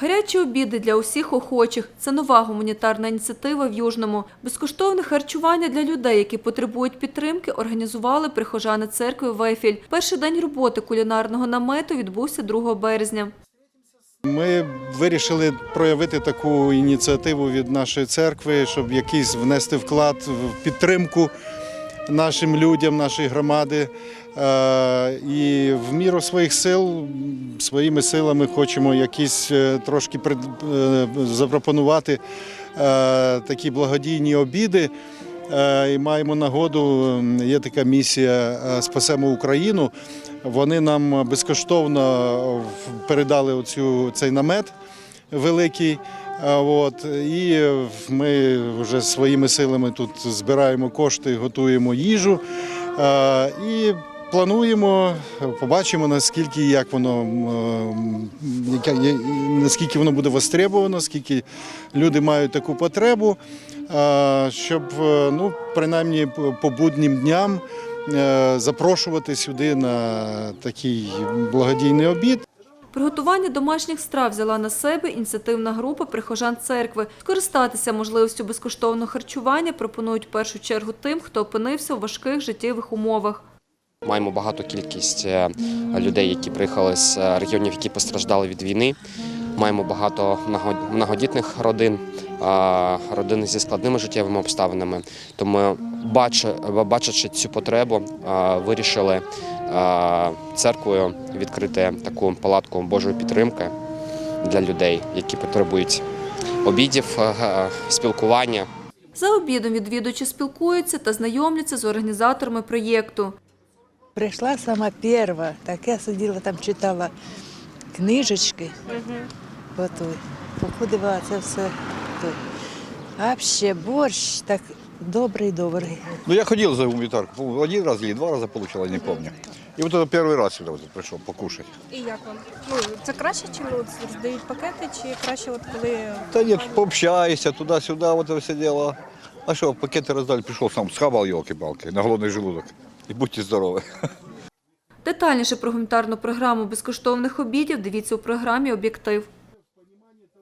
Гарячі обіди для усіх охочих – це нова гуманітарна ініціатива в Южному. Безкоштовне харчування для людей, які потребують підтримки, організували прихожани церкви «Вефіль». Перший день роботи кулінарного намету відбувся 2 березня. Ми вирішили проявити таку ініціативу від нашої церкви, щоб якийсь внести вклад в підтримку нашим людям, нашої громади. Е, І в міру своїх сил, своїми силами хочемо якісь е, трошки е, запропонувати такі благодійні обіди. І маємо нагоду, є така місія Спасемо Україну. Вони нам безкоштовно передали оцю, цей намет великий. От, і ми вже своїми силами тут збираємо кошти, готуємо їжу. І плануємо, побачимо, наскільки як воно наскільки воно буде востребовано, скільки люди мають таку потребу, щоб е, ну, принаймні по- по буднім дням е, запрошувати сюди на такий благодійний обід. Приготування домашніх страв взяла на себе ініціативна група прихожан церкви. Скористатися можливістю безкоштовного харчування пропонують в першу чергу тим, хто опинився у важких життєвих умовах. Маємо багату кількість е, людей, які приїхали з е, регіонів, які постраждали від війни. Маємо багато многоді- многодітних родин, родини зі складними життєвими обставинами. Тому, бачачи цю потребу, вирішили церквою відкрити таку палатку Божої підтримки для людей, які потребують обідів, е, е, спілкування. За обідом відвідувачі спілкуються та знайомляться з організаторами проєкту. Прийшла сама перша, так я сиділа там, читала книжечки. Отой. Походила це все тут. А ще борщ так добрий, добрий. Ну, я ходил за гуманитарку. по-моему, Один раз или два раза получил, я не помню. И вот это первый раз сюда вот пришел покушать. І як вам? Ну це краще, чим от роздають пакети, чи краще, от коли Да нет, пообщайся туда-сюда, вот это все дело. А что, пакеты раздали, пришел сам, схавал елки-палки на голодный желудок. И будьте здоровы. Детальніше про гуманітарну програму безкоштовних обідів дивіться у програмі «Об'єктив».